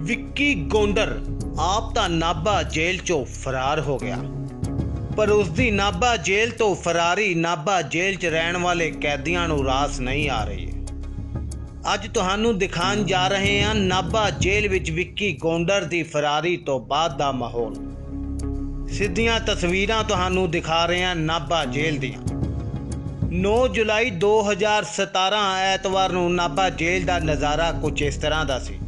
ਵਿੱਕੀ ਗੋਂਡਰ ਆਪ ਤਾਂ ਨਾਭਾ ਜੇਲ੍ਹ ਚੋਂ ਫਰਾਰ ਹੋ ਗਿਆ। ਪਰ ਉਸ ਦੀ ਨਾਭਾ ਜੇਲ੍ਹ ਤੋਂ ਫਰਾਰੀ ਨਾਭਾ ਜੇਲ੍ਹ 'ਚ ਰਹਿਣ ਵਾਲੇ ਕੈਦੀਆਂ ਨੂੰ ਰਾਸ ਨਹੀਂ ਆ ਰਹੀ। ਅੱਜ ਤੁਹਾਨੂੰ ਦਿਖਾਉਣ ਜਾ ਰਹੇ ਹਾਂ ਨਾਭਾ ਜੇਲ੍ਹ ਵਿੱਚ ਵਿੱਕੀ ਗੋਂਡਰ ਦੀ ਫਰਾਰੀ ਤੋਂ ਬਾਅਦ ਦਾ ਮਾਹੌਲ। ਸਿੱਧੀਆਂ ਤਸਵੀਰਾਂ ਤੁਹਾਨੂੰ ਦਿਖਾ ਰਹੇ ਹਾਂ ਨਾਭਾ ਜੇਲ੍ਹ ਦੀਆਂ। 9 ਜੁਲਾਈ 2017 ਐਤਵਾਰ ਨੂੰ ਨਾਭਾ ਜੇਲ੍ਹ ਦਾ ਨਜ਼ਾਰਾ ਕੁਝ ਇਸ ਤਰ੍ਹਾਂ ਦਾ ਸੀ।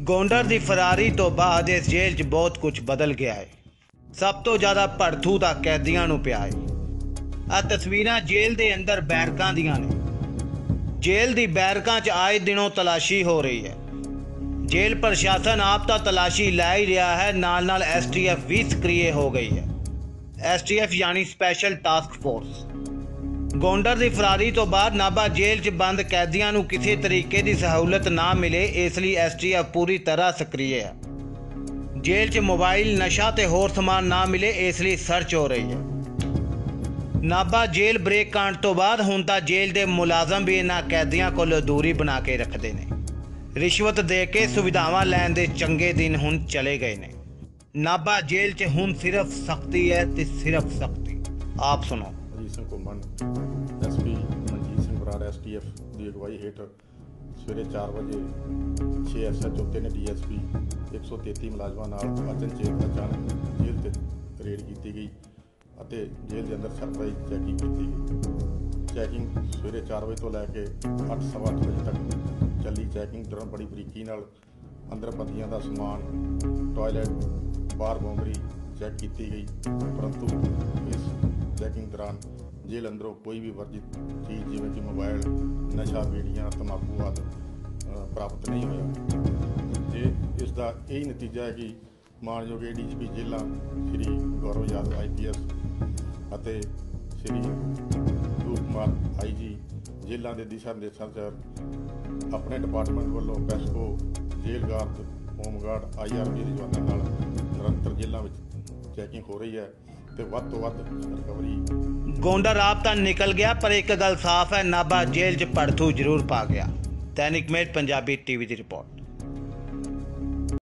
ਗੋਂਡਰ ਦੀ ਫਰਾਰੀ ਤੋਂ ਬਾਅਦ ਇਸ ਜੇਲ੍ਹ 'ਚ ਬਹੁਤ ਕੁਝ ਬਦਲ ਗਿਆ ਹੈ। ਸਭ ਤੋਂ ਜ਼ਿਆਦਾ ਭੜਥੂ ਦਾ ਕੈਦੀਆਂ ਨੂੰ ਪਿਆ ਹੈ। ਆ ਤਸਵੀਰਾਂ ਜੇਲ੍ਹ ਦੇ ਅੰਦਰ ਬੈਰਕਾਂ ਦੀਆਂ ਨੇ। ਜੇਲ੍ਹ ਦੀ ਬੈਰਕਾਂ 'ਚ ਆਏ ਦਿਨੋਂ ਤਲਾਸ਼ੀ ਹੋ ਰਹੀ ਹੈ। ਜੇਲ੍ਹ ਪ੍ਰਸ਼ਾਸਨ ਆਪ ਤਾਂ ਤਲਾਸ਼ੀ ਲੈ ਹੀ ਰਿਹਾ ਹੈ ਨਾਲ ਨਾਲ ਐਸਟੀਐਫ ਵੀ ਸਕਰੀਏ ਹੋ ਗਈ ਹੈ। ਐਸਟੀਐਫ ਯਾਨੀ ਸਪੈਸ਼ਲ ਟਾਸਕ ਫੋਰਸ। ਗੋਂਡਰ ਦੀ ਫਰਾਰੀ ਤੋਂ ਬਾਅਦ ਨਾਭਾ ਜੇਲ੍ਹ 'ਚ ਬੰਦ ਕੈਦੀਆਂ ਨੂੰ ਕਿਸੇ ਤਰੀਕੇ ਦੀ ਸਹੂਲਤ ਨਾ ਮਿਲੇ, ਇਸ ਲਈ ਐਸਟੀਐਫ ਪੂਰੀ ਤਰ੍ਹਾਂ ਸਕਰੀਏ ਹੈ ਜੇਲ੍ਹ 'ਚ ਮੋਬਾਈਲ, ਨਸ਼ਾ ਤੇ ਹੋਰ ਸਮਾਨ ਨਾ ਮਿਲੇ, ਇਸ ਲਈ ਸਰਚ ਹੋ ਰਹੀ ਹੈ। ਨਾਭਾ ਜੇਲ੍ਹ ਬ੍ਰੇਕ ਕਾਂਡ ਤੋਂ ਬਾਅਦ ਹੁਣ ਤਾਂ ਜੇਲ੍ਹ ਦੇ ਮੁਲਾਜ਼ਮ ਵੀ ਇਹਨਾਂ ਕੈਦੀਆਂ ਕੋਲ ਦੂਰੀ ਬਣਾ ਕੇ ਰੱਖਦੇ ਨੇ। ਰਿਸ਼ਵਤ ਦੇ ਕੇ ਸੁਵਿਧਾਵਾਂ ਲੈਣ ਦੇ ਚੰਗੇ ਦਿਨ ਹੁਣ ਚਲੇ ਗਏ ਨੇ। ਨਾਭਾ ਜੇਲ੍ਹ 'ਚ ਹੁਣ ਸਿਰਫ ਸਖਤੀ ਹੈ ਤੇ ਸਿਰਫ ਸਖਤੀ। ਆਪ ਸੁਣੋ। ਅਜੀਤ ਸਿੰਘ ਘੁੰਮਣ ਐਸਪੀ ਮਨਜੀਤ ਸਿੰਘ ਬਰਾੜ ਐਸਟੀਐਫ ਦੀ ਅਗਵਾਈ ਹੇਠ ਸਵੇਰੇ 4 ਵਜੇ 6 ਐਸਐਚਓ ਤਿੰਨ ਡੀਐਸਪੀ 133 ਮੁਲਾਜ਼ਮਾਂ ਨਾਲ ਅਚਨਚੇਤ ਅਚਾਨਕ ਜੇਲ੍ਹ ਤੇ ਰੇਡ ਕੀਤੀ ਗਈ ਅਤੇ ਜੇਲ੍ਹ ਦੇ ਅੰਦਰ ਸਰਪ੍ਰਾਈਜ਼ ਚੈਕਿੰਗ ਕੀਤੀ ਗਈ ਚੈਕਿੰਗ ਸਵੇਰੇ 4 ਵਜੇ ਤੋਂ ਲੈ ਕੇ 8:30 ਵਜੇ ਤੱਕ ਚੱਲੀ ਚੈਕਿੰਗ ਦੌਰਾਨ ਬੜੀ ਬਰੀਕੀ ਨਾਲ ਅੰਦਰ ਬੰਦੀਆਂ ਦਾ ਸਮਾਨ ਟਾਇਲਟ ਬਾਰ ਬੌਂਗਰੀ ਚੈੱਕ ਕੀਤੀ ਗਈ ਪਰੰਤੂ ਇਸ ਚੈਕਿੰਗ ਦੌਰਾਨ ਜੇਲ੍ਹ ਅੰਦਰੋਂ ਕੋਈ ਵੀ ਵਰਜਿਤ ਚੀਜ਼, ਜਿਵੇਂ ਕਿ ਮੋਬਾਈਲ ਨਸ਼ਾ, ਬੀੜੀਆਂ ਤਮਾਕੂ ਆਦਿ ਪ੍ਰਾਪਤ ਨਹੀਂ ਹੋਇਆ। ਤੇ ਇਸ ਦਾ ਇਹ ਹੀ ਨਤੀਜਾ ਹੈ ਕਿ ਮਾਨਯੋਗ ਏਡੀਜੀਪੀ ਜੇਲ੍ਹਾਂ ਸ੍ਰੀ ਗੌਰਵ ਯਾਦਵ ਆਈਪੀਐਸ ਅਤੇ ਸ੍ਰੀ ਰੂਪ ਕੁਮਾਰ ਆਈਜੀ ਜੇਲ੍ਹਾਂ ਦੇ ਦਿਸ਼ਾ ਨਿਰਦੇਸ਼ਾਂ ਅਨੁਸਾਰ ਆਪਣੇ ਡਿਪਾਰਟਮੈਂਟ ਵੱਲੋਂ PESCO jail guard home guard IRB ਦੇ ਜਵਾਨਾਂ ਨਾਲ ਨਿਰੰਤਰ ਜੇਲ੍ਹਾਂ ਵਿੱਚ ਚੈਕਿੰਗ ਹੋ ਰਹੀ ਹੈ ਤੇ ਵੱਧ ਤੋਂ ਵੱਧ ਰਿਕਵਰੀ ਗੋਂਡਰ ਆਪ ਤਾਂ ਨਿਕਲ ਗਿਆ, ਪਰ ਇੱਕ ਗੱਲ ਸਾਫ਼ ਹੈ, ਨਾਭਾ ਜੇਲ੍ਹ 'ਚ ਭੜਥੂ ਜ਼ਰੂਰ ਪਾ ਗਿਆ। ਦੈਨਿਕ ਮੇਲ ਪੰਜਾਬੀ ਟੀਵੀ ਦੀ ਰਿਪੋਰਟ।